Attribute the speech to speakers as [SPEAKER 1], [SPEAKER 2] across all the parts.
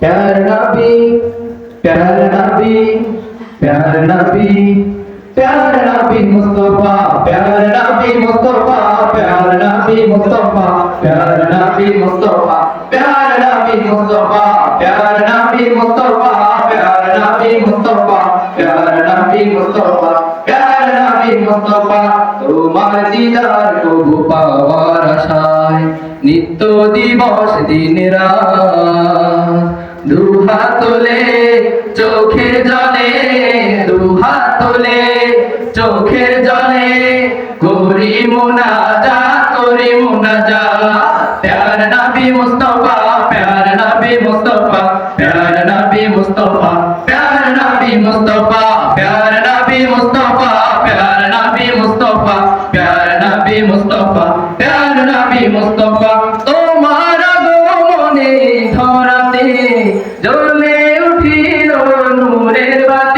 [SPEAKER 1] प्यार नबी प्यार नबी प्यार नबी प्यार नबी मुस्तफा प्यार नबी मुस्तफा प्यार नबी मुस्तफा प्यार नबी मुस्तफा प्यार नबी मुस्तफा प्यार नबी मुस्तफा प्यार नबी मुस्तफा प्यार नबी मुस्तफा प्यार नबी मुस्तफा তোমার দিদার কবু পাওয়ার আশায় নিত্য দিবস দিন রাত দুহাত তোলে চোখের জলে দুহাত তোলে চোখের জলে করি মুনাজা করি মুনাজা প্যার নবী মুস্তফা, প্যার নবী মুস্তফা, প্যার নবী মুস্তফা, প্যার নবী মুস্তফা, প্যার নবী মুস্তফা, প্যার নবী মুস্তফা, প্যার নবী মুস্তফা, প্যার নবী মুস্তফা। তোমার আগমনে ধরাতে জ্বলে উঠিল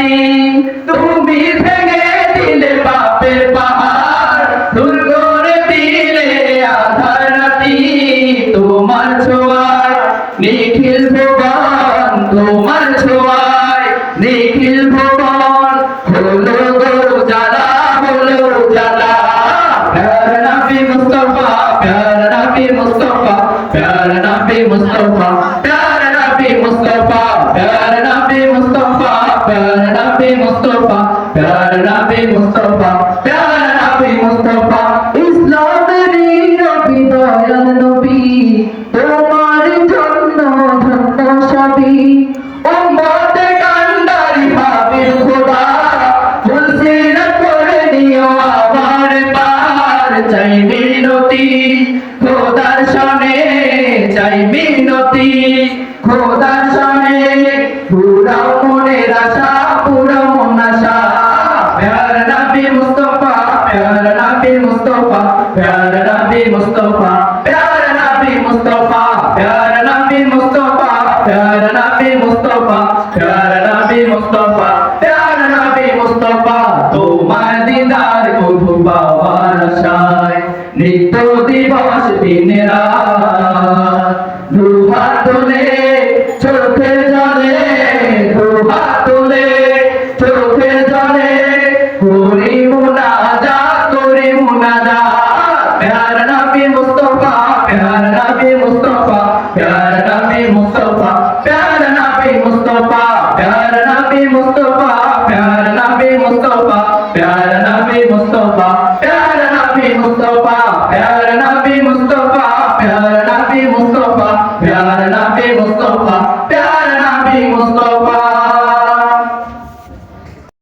[SPEAKER 1] নূরের তুমি ভেঙে দিলে পাপের পাহাড় দূর করে দিলে আধার রাতি তোমার ছোঁয়ায়। নিখিল ভুবন তোমার ছোঁয়ায়। নিখিল ভুবন হলো গো জ্বালা, হলো জ্বালা। প্যার নবী মুস্তফা, প্যার নবী মুস্তফা, প্যার নবী মুস্তফা। নবী মুস্তফা প্যার নবী মুস্তফা ইসলামেরই নবী, দয়াল নবী, তোমার জন্য ধন্য সবই। উম্মত কান্ডারি ভাবির খোদা ফুলসিরা করে নিও আমার পার, চাই মিনতি। খোদার মুস্তফা প্যারা নবী মুস্তফা প্যারা নবী মুস্তফা প্যারা নবী মুস্তফা প্যারা নবী মুস্তফা প্যারা নবী মুস্তফা নিত্য দিবস দিন দুহাত নবী মুস্তফা প্যার নবী মুস্তফা প্যার নবী মুস্তফা প্যার নবী মুস্তফা প্যার নবী মুস্তফা।